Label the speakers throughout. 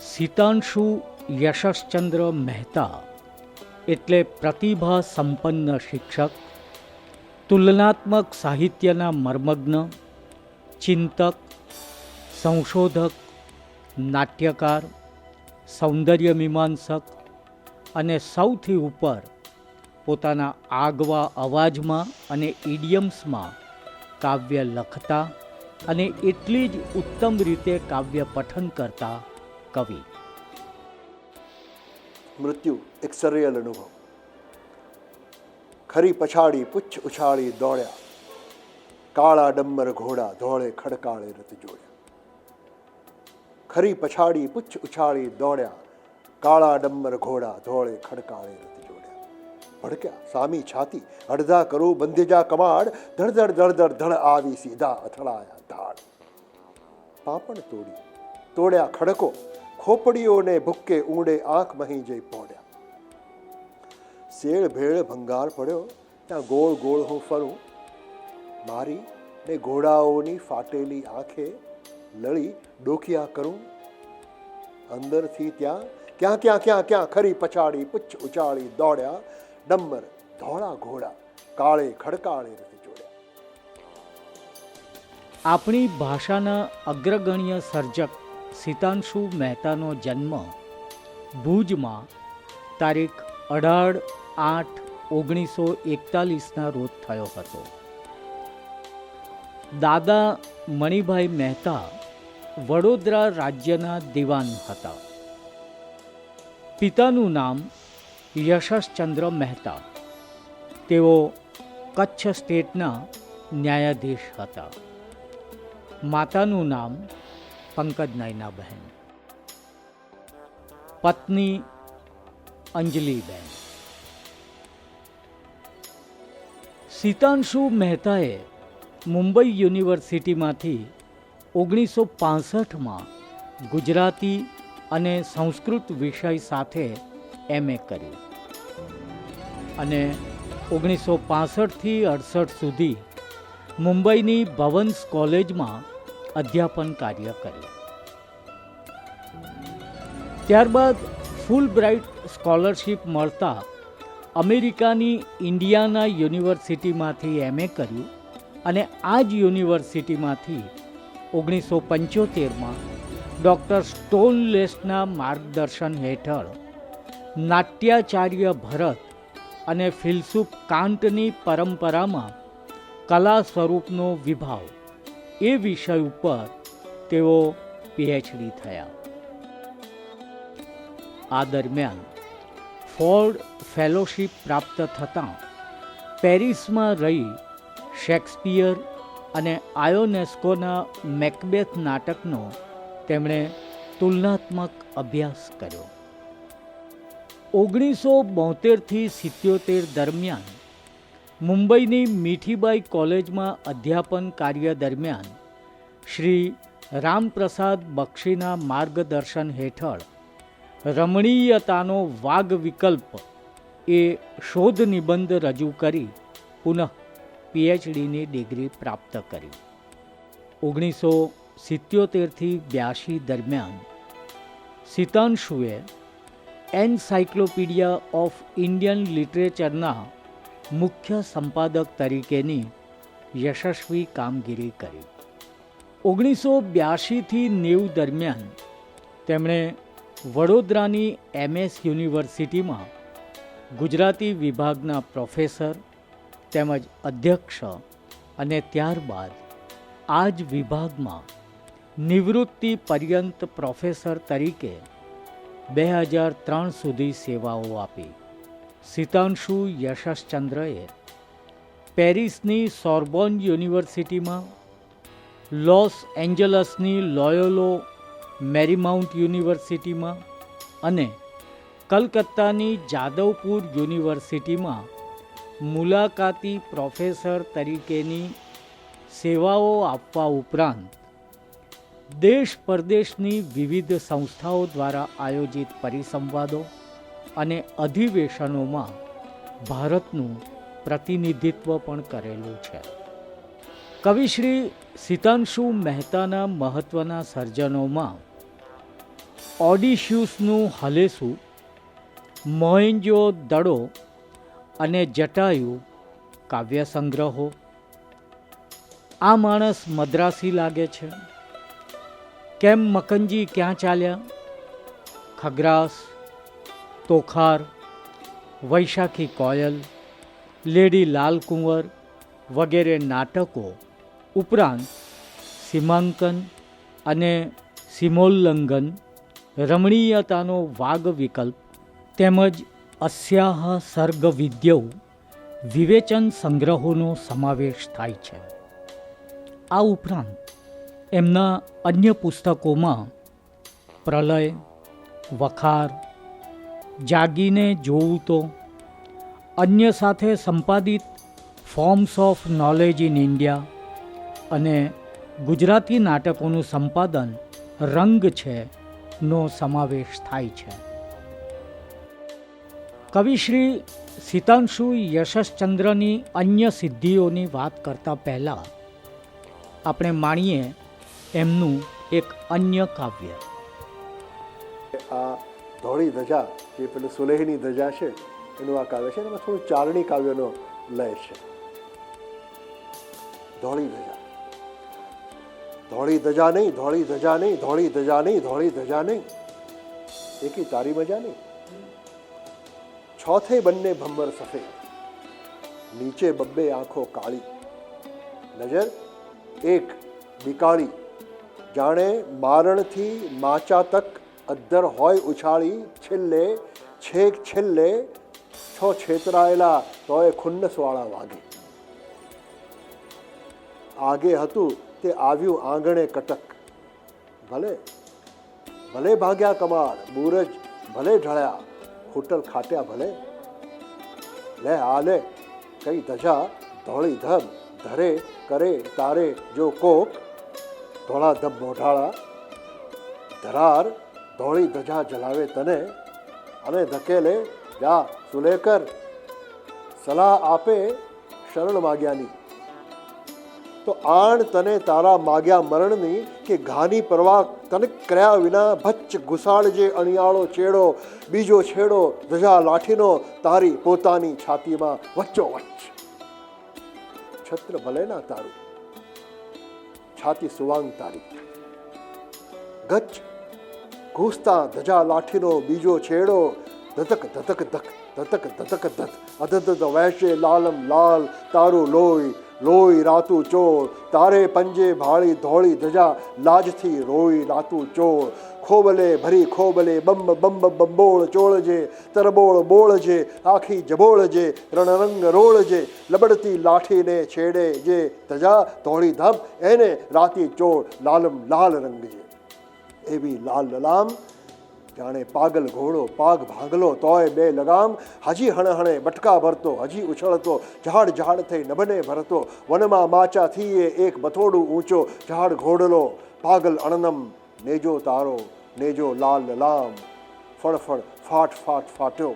Speaker 1: સિતાંશુ યશશ્ચંદ્ર મહેતા એટલે પ્રતિભા સંપન્ન શિક્ષક તુલનાત્મક સાહિત્યના મર્મગ્ન ચિંતક સંશોધક નાટ્યકાર સૌંદર્ય મીમાંસક અને સૌથી ઉપર પોતાના આગવા અવાજમાં અને ઇડિયમ્સમાં કાવ્ય લખતા અને એટલી જ ઉત્તમ રીતે કાવ્ય પઠન કરતા કવિ.
Speaker 2: મૃત્યુ એક સરિયલ અનુભવ. ખરી પછાડી પુચ્છ ઉછાળી દોડ્યા. કાળા ડમ્બર ઘોડા ધોળે ખડકાળે રથ જોડ્યા. ખરી પછાડી પુચ્છ ઉછાળી દોડ્યા. કાળા ડમ્બર ઘોડા ધોળે ખડકાળે રથ જોડ્યા. ભડક્યા, સામી છાતી, અડધા કરું બંધેજા કમાડ ધડધડ ધડધડ ધડ આવી સીધા અથડાયા ધાડ. પાપણ તોડી, તોડ્યા ખડકો ખોપડીઓને ભૂકે ઊંડે આંખ મહી જઈ પોડ્યા. શેળ ભેળ ભંગાર પડ્યો, ત્યાં ગોળ ગોળ હું ફરું. મારી ને ઘોડાઓની ફાટેલી આંખે લળી ડોકિયા કરું. અંદરથી ત્યાં ક્યાં ક્યાં ક્યાં ક્યાં ખરી પછાડી પુચ્છ ઉચાળી દોડ્યા. ડમ્બર ધોળા ઘોડા, કાળે ખડકાળે જોડ્યા.
Speaker 1: આપણી ભાષાના અગ્રગણ્ય સર્જક સિતાંશુ મહેતાનો જન્મ ભુજમાં તારીખ અઢાર આઠ ઓગણીસો એકતાલીસના રોજ થયો હતો. દાદા મણિભાઈ મહેતા વડોદરા રાજ્યના દિવાન હતા. પિતાનું નામ યશસચંદ્ર મહેતા. તેઓ કચ્છ સ્ટેટના ન્યાયાધીશ હતા. માતાનું નામ પંકજ નાયના બહેન. પત્ની અંજલિબેન સીતાંશુ મહેતાએ મુંબઈ યુનિવર્સિટીમાંથી ઓગણીસો પાસઠમાં ગુજરાતી અને સંસ્કૃત વિષય સાથે એમએ કર્યું. અને ઓગણીસો પાસઠથી અડસઠ સુધી મુંબઈની ભવન્સ કોલેજમાં અધ્યાપન કાર્ય કર્યું. ત્યારબાદ ફૂલ બ્રાઇટ સ્કોલરશિપ મળતા અમેરિકાની ઇન્ડિયાના યુનિવર્સિટીમાંથી એમએ કર્યું અને આ જ યુનિવર્સિટીમાંથી ઓગણીસો પંચોતેરમાં ડૉક્ટર સ્ટોનલેસના માર્ગદર્શન હેઠળ નાટ્યાચાર્ય ભરત અને ફિલસુફ કાંટની પરંપરામાં કલા સ્વરૂપનો વિભાવ એ વિષય ઉપર તેઓ પીએચડી થયા. આ દરમિયાન ફોર્ડ ફેલોશિપ પ્રાપ્ત થતાં પેરિસમાં રહી શેક્સપિયર અને આયોનેસ્કોના મેકબેથ નાટકનો તેમણે તુલનાત્મક અભ્યાસ કર્યો. ઓગણીસો બોતેરથી સિત્યોતેર દરમિયાન મુંબઈની મીઠીબાઈ કોલેજમાં અધ્યાપન કાર્ય દરમિયાન શ્રી રામપ્રસાદ બક્ષીના માર્ગદર્શન હેઠળ રમણીયતાનો વાગ વિકલ્પ એ શોધ નિબંધ રજૂ કરી પુનઃ પીએચડીની ડિગ્રી પ્રાપ્ત કરી. ઓગણીસો સિત્યોતેરથી બ્યાસી દરમિયાન સિતાંશુએ એનસાઇક્લોપીડિયા ઓફ ઇન્ડિયન લિટરેચરના મુખ્ય સંપાદક તરીકેની યશસ્વી કામગીરી કરી. ઓગણીસો બ્યાસીથી નેવું દરમિયાન તેમણે વડોદરાની એમએસ યુનિવર્સિટીમાં ગુજરાતી વિભાગના પ્રોફેસર, તેમજ અધ્યક્ષ અને ત્યારબાદ આ જ વિભાગમાં નિવૃત્તિ પર્યંત પ્રોફેસર તરીકે બે હજાર ત્રણ સુધી સેવાઓ આપી. સિતાંશુ યશશ્ચંદ્રએ પેરિસની સોર્બોન યુનિવર્સિટીમાં લોસ એન્જલસની લોયોલો મેરીમાઉન્ટ યુનિવર્સિટીમાં અને કલકત્તાની જાદવપુર યુનિવર્સિટીમાં મુલાકાતી પ્રોફેસર તરીકેની સેવાઓ આપવા ઉપરાંત દેશ પરદેશની વિવિધ સંસ્થાઓ દ્વારા આયોજિત પરિસંવાદો અને અધિવેશનોમાં ભારતનું પ્રતિનિધિત્વ પણ કરેલું છે. કવિશ્રી સિતાંશુ મહેતાના મહત્ત્વના સર્જનોમાં ઓડિશ્યુસનું હલેસું મોહેન્જો દડો અને જટાયુ કાવ્ય સંગ્રહો આ માણસ મદ્રાસી લાગે છે. કેમ મકંજી ક્યાં ચાલ્યા? ખગ્રાસ તોખાર, વૈશાખી કોયલ, લેડી લાલ કુંવર વગેરે નાટકો ઉપરાંત સીમાંકન અને સીમોલ્લંઘન, રમણીયતાનો વાગ વિકલ્પ તેમજ અસ્યાહ સર્ગ વિદ્યૌ વિવેચન સંગ્રહોનો સમાવેશ થાય છે. આ ઉપરાંત એમના અન્ય પુસ્તકોમાં પ્રલય, વખાર જાગીને જોવું તો અન્ય સાથે સંપાદિત forms of knowledge in India અને ગુજરાતી નાટકોનું સંપાદન રંગ છે નો સમાવેશ થાય છે. કવિશ્રી સીતાંશુ યશશ્ચંદ્રની અન્ય સિદ્ધિઓની વાત કરતા પહેલાં આપણે માણીએ એમનું એક અન્ય કાવ્ય.
Speaker 2: આ ધોળી ધજા, જે પેલું સુલેહની ધજા છે, એનું આ કાવ્ય છે એમાં થોડું ચારણી કાવ્યનો લય છે. ધોળી ધજા. ધોળી ધજા નહીં, ધોળી ધજા નહીં, ધોળી ધજા નહીં, ધોળી ધજા નહીં. એકી તારી મજા નહીં. છોથે બંને ભમ્બર સફેદ નીચે બબ્બે આંખો કાળી. નજર એક બિકાળી. જાણે મારણથી માચા તક અદ્દર હોય ઉછાળી છેલ્લે છેક છેલ્લે છો છેતરાયેલા તોય ખુન્નસવાળા વાગે આગે હતું તે આવ્યું આંગણે કટક ભલે ભલે ભાગ્યા કમાડ બૂરજ ભલે ઢળ્યા હોટલ ખાટ્યા ભલે લે આ લે કઈ ધજા ધોળી ધબ ધરે કરે તારે જો કોક ધોળા ધબ મોઢાળા ધરાર ધોળી ધજા જલાવે તને અને ધકેલે, જા સુલેકર, સલાહ આપે શરણ માગ્યાની. તો આણ તને તારા માગ્યા મરણની કે ઘાની પરવા તને કર્યા વિના ભચ્ચ ઘુસાડજે, અણિયાળો ચેડો બીજો છેડો, ધજા લાઠીનો તારી પોતાની છાતીમાં વચ્ચો વચ્ચ. છત્ર ભલે ના તારું, છાતી સુવાંગ તારી. ગચ્ચ ઘૂસતા, ધજા લાઠીનો બીજો છેડો, ધતક ધતક, ધક, ધતક ધતક, ધત. અધધ વહેશે લાલમ લાલ, તારું લોહી લોહી રાતું ચોર. તારે પંજે ભાળી ધોળી ધજા, લાજથી રોઈ રાતું ચોર. ખોબલે ભરી ખોબલે બંબ બંબ, બંબોળ ચોળજે, તરબોળ બોળજે, આખી જબોળજે, રણરંગ રોળજે. લબડતી લાઠીને છેડે જે ધજા, ધોળી ધબ એને રાતી ચોળ લાલમ લાલ રંગજે. એવી લાલ લલામ. જાણે પાગલ ઘોડો, પાગ ભાંગલો તોય બે લગામ. હજી હણહણે બટકા ભરતો, હજી ઉછળતો, ઝાડ ઝાડ થઈ નભને ભરતો. વનમાં માચા એ એક બથોડું ઊંચો. ઝાડ ઘોડલો, પાગલ અણનમ, નેજો તારો, નેજો લાલ લલામ. ફળફળ ફાટ ફાટ ફાટ્યો.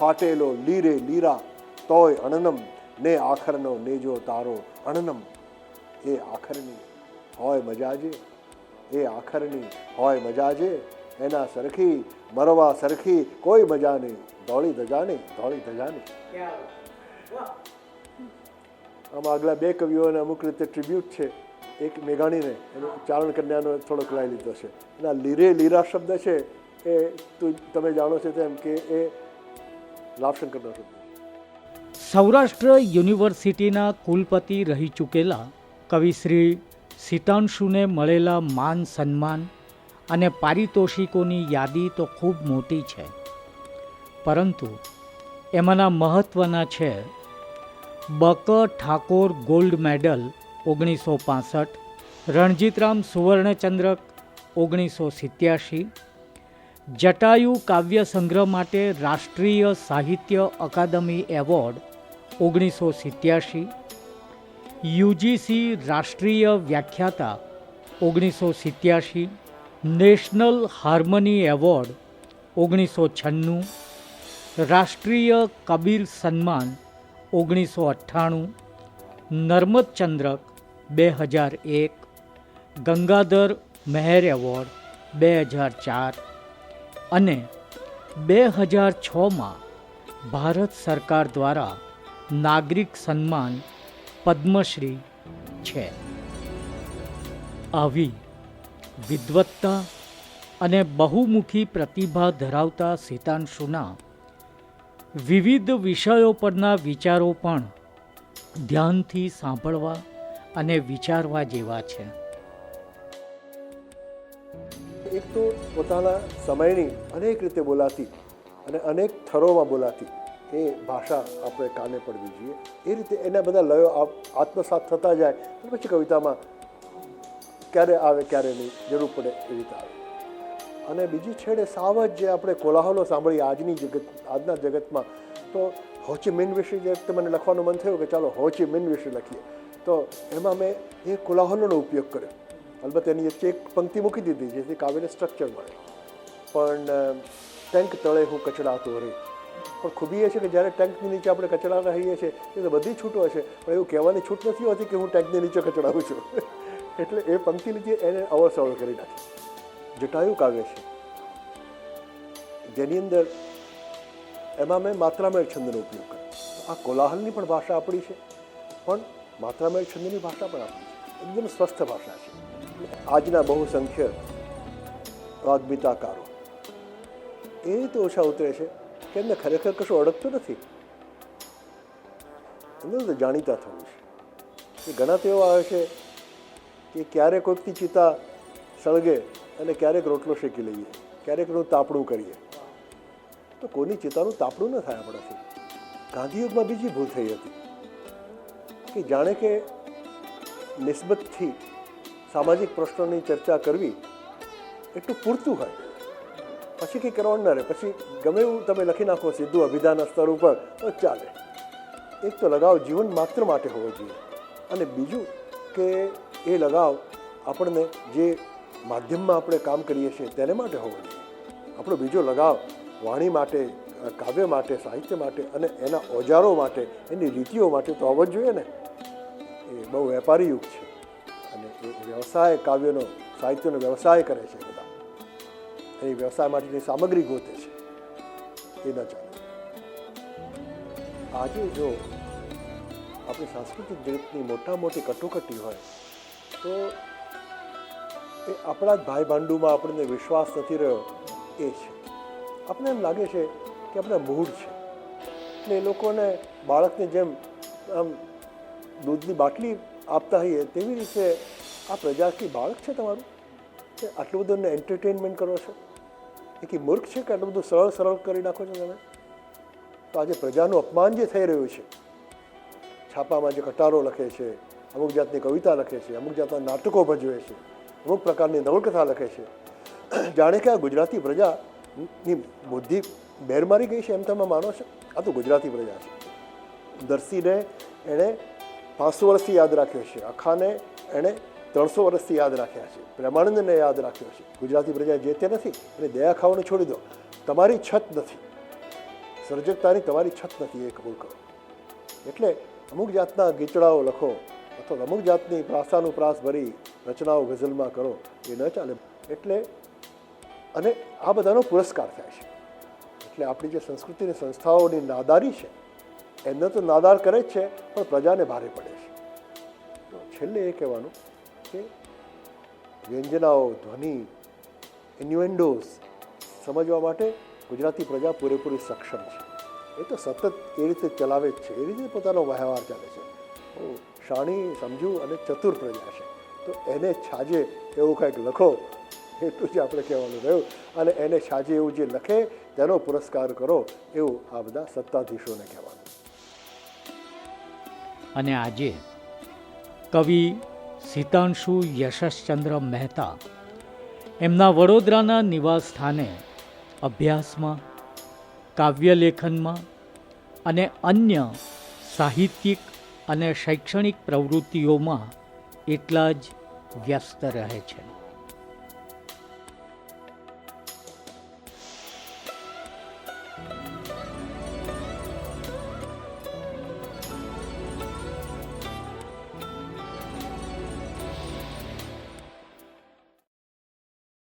Speaker 2: ફાટેલો લીરે લીરા, તોય અણનમ, ને આખરનો નેજો તારો અણનમ. એ આખરની, હોય મજાજે એ આખરની હોય મજા જે, એના સરખી, મરવા સરખી, કોઈ મજા નહીં. દોડી ધજા નહીં દોડી ધજા નહીં આમ આગલા બે કવિઓને અમુક રીતે ટ્રિબ્યુટ છે, એક મેઘાણીને, એનો ચારણ કન્યાનો થોડોક લઈ લીધો છે. એના લીરે લીરા શબ્દ છે, એ તું, તમે જાણો છો તેમ કે એ લાભશંકરનો શબ્દ
Speaker 1: સૌરાષ્ટ્ર યુનિવર્સિટીના કુલપતિ રહી ચૂકેલા કવિશ્રી સિતાંશુને મળેલા માન સન્માન અને પારિતોષિકોની યાદી તો ખૂબ મોટી છે. પરંતુ એમાંના મહત્ત્વના છે. બક ઠાકોર ગોલ્ડ મેડલ ઓગણીસો પાસઠ, રણજીતરામ સુવર્ણચંદ્રક ઓગણીસો સિત્યાસી જટાયુ કાવ્ય સંગ્રહ માટે રાષ્ટ્રીય સાહિત્ય અકાદમી એવોર્ડ ઓગણીસો સિત્યાસી યુજીસી રાષ્ટ્રીય વ્યાખ્યાતા ઓગણીસો સિત્યાસી નેશનલ હાર્મની એવોર્ડ ઓગણીસો છન્નું, રાષ્ટ્રીય કબીર સન્માન ઓગણીસો અઠ્ઠાણું નર્મદ ચંદ્રક બે હજાર એક, ગંગાધર મહેર એવોર્ડ બે હજાર ચાર અને બે હજાર છમાં ભારત સરકાર દ્વારા નાગરિક સન્માન પદ્મશ્રી છે. આવી વિદવત્તા અને બહુમુખી પ્રતિભા ધરાવતા સીતાંશુના વિવિધ વિષયો પરના વિચારો પણ ધ્યાનથી સાંભળવા અને વિચારવા જેવા છે.
Speaker 2: એક તો પોતાના સમયની અનેક રીતે બોલાતી અને અનેક થરોમાં બોલાતી. એ ભાષા આપણે કાને પડવી જોઈએ એ રીતે એના બધા લયો આત્મસાત થતા જાય અને પછી કવિતામાં ક્યારે આવે, ક્યારે નહીં, જરૂર પડે એ રીતે આવે. અને બીજી છેડે સાવ જ જે આપણે કોલાહલો સાંભળીએ આજની જગત, આજના જગતમાં, તો હોચી મિન વિશે જે મને લખવાનું મન થયું કે ચાલો હોચી મિન વિશે લખીએ. તો એમાં મેં એ કોલાહલોનો ઉપયોગ કર્યો. અલબત્ત એની એક પંક્તિ મૂકી દીધી, જેથી કાવ્યને સ્ટ્રક્ચર મળે. પણ ટેન્ક તળે હું કચડાતો રે પણ ખૂબી એ છે કે જ્યારે ટેન્કની નીચે આપણે કચડા રહીએ છીએ, એ તો બધી છૂટો હશે. પણ એવું કહેવાની છૂટ નથી હોતી કે હું ટેન્કની નીચે કચડાવું છું. એટલે એ પંક્તિ લીધી, એને અવળસવળ કરી નાખી. જટાયું કાવ્ય છે. જેની અંદર એમાં મેં માત્રામેળ છંદનો ઉપયોગ કર્યો. આ કોલાહલની પણ ભાષા આપણી છે, પણ માત્રામેળ છંદની ભાષા પણ આપણી છે. એકદમ સ્વસ્થ ભાષા છે. આજના બહુસંખ્ય વાગ્મિતાકારો એ રીતે ઓછા ઉતરે છે. કે એમને ખરેખર કશું ઓળખતું નથી? એમને જાણીતા થવું છે. એ ઘણા તેઓ આવે છે કે ક્યારેક કોઈકથી ચિતા સળગે અને ક્યારેક રોટલો શેકી લઈએ, ક્યારેક એનું તાપણું કરીએ. તો કોઈની ચિતાનું તાપણું ન થાય આપણાથી ગાંધીયુગમાં બીજી ભૂલ થઈ હતી. કે જાણે કે નિસ્બતથી સામાજિક પ્રશ્નોની ચર્ચા કરવી એટલું પૂરતું હોય. પછી કંઈ કરવાનું ન રહે. પછી ગમે એવું તમે લખી નાખો સીધું અભિધાનના સ્તર ઉપર, તો ચાલે. એક તો લગાવ જીવન માત્ર માટે હોવો જોઈએ. અને બીજું કે એ લગાવ આપણને જે માધ્યમમાં આપણે કામ કરીએ છીએ તેને માટે હોવો જોઈએ. આપણો બીજો લગાવ વાણી માટે, કાવ્ય માટે, સાહિત્ય માટે અને એના ઓજારો માટે, એની રીતિઓ માટે તો હોવો જ જોઈએ ને. એ બહુ વેપારી યુગ છે. અને એ વ્યવસાય કાવ્યનો, સાહિત્યનો વ્યવસાય કરે છે બધા. એની વ્યવસાય માટેની સામગ્રી ગોતે છે એ ન ચાલે આજે જો આપણી સાંસ્કૃતિક જગતની મોટા મોટી કટોકટી હોય તો એ આપણા જ ભાઈ ભાંડુમાં આપણને વિશ્વાસ નથી રહ્યો એ છે આપણને એમ લાગે છે કે આપણા મૂળ છે એટલે એ લોકોને બાળકની જેમ આમ દૂધની બાટલી આપતા હોઈએ તેવી રીતે આ પ્રજાથી બાળક છે તમારું આટલું બધું એને એન્ટરટેનમેન્ટ કરો છો એ કે મૂર્ખ છે કે આટલું બધું સરળ સરળ કરી નાખો છો તમે? તો આજે પ્રજાનું અપમાન જે થઈ રહ્યું છે, છાપામાં જે કટારો લખે છે, અમુક જાતની કવિતા લખે છે, અમુક જાતના નાટકો ભજવે છે, અમુક પ્રકારની નવલકથા લખે છે. જાણે કે આ ગુજરાતી પ્રજાની બુદ્ધિ બેર મારી ગઈ છે એમ તમે માનો છો? આ તો ગુજરાતી પ્રજા છે. દર્શીને એણે પાંચસો વર્ષથી યાદ રાખ્યો છે. અખાને એણે ત્રણસો વર્ષથી યાદ રાખ્યા છે. પ્રેમાનંદને યાદ રાખ્યો છે. ગુજરાતી પ્રજા જે તે નથી, અને દયા ખાવાનું છોડી દો. તમારી છત નથી. સર્જકતાની તમારી છત નથી, એ કબૂલ કરો. એટલે અમુક જાતના ગીચડાઓ લખો, અથવા અમુક જાતની પ્રાસાનુપ્રાસ ભરી રચનાઓ ગઝલમાં કરો, એ ન ચાલે. એટલે, અને આ બધાનો પુરસ્કાર થાય છે. એટલે આપણી જે સંસ્કૃતિની સંસ્થાઓની નાદારી છે, એમને તો નાદાર કરે જ છે, પણ પ્રજાને ભારે પડે છે. છેલ્લે એ કહેવાનું કે વ્યંજનાઓ, ધ્વનિ ઇન્યુએન્ડોઝ સમજવા માટે ગુજરાતી પ્રજા પૂરેપૂરી સક્ષમ છે. એ તો સતત એ રીતે ચલાવે જ છે. એ રીતે પોતાનો વ્યવહાર ચાલે છે. શાણી, સમજુ અને ચતુર પ્રજા છે. તો એને છાજે એવું કંઈક લખો એટલું જ આપણે કહેવાનું રહ્યું. અને એને છાજે એવું જે લખે, તેનો પુરસ્કાર કરો, એવું આ બધા સત્તાધીશોને કહેવાનું.
Speaker 1: અને આજે કવિ સિતાંશુ યશશ્ચંદ્ર મહેતા. એમના વડોદરાના નિવાસ સ્થાને અભ્યાસમાં, કાવ્યલેખનમાં અને અન્ય સાહિત્યિક અને શૈક્ષણિક પ્રવૃત્તિઓમાં એટલા જ વ્યસ્ત રહે છે.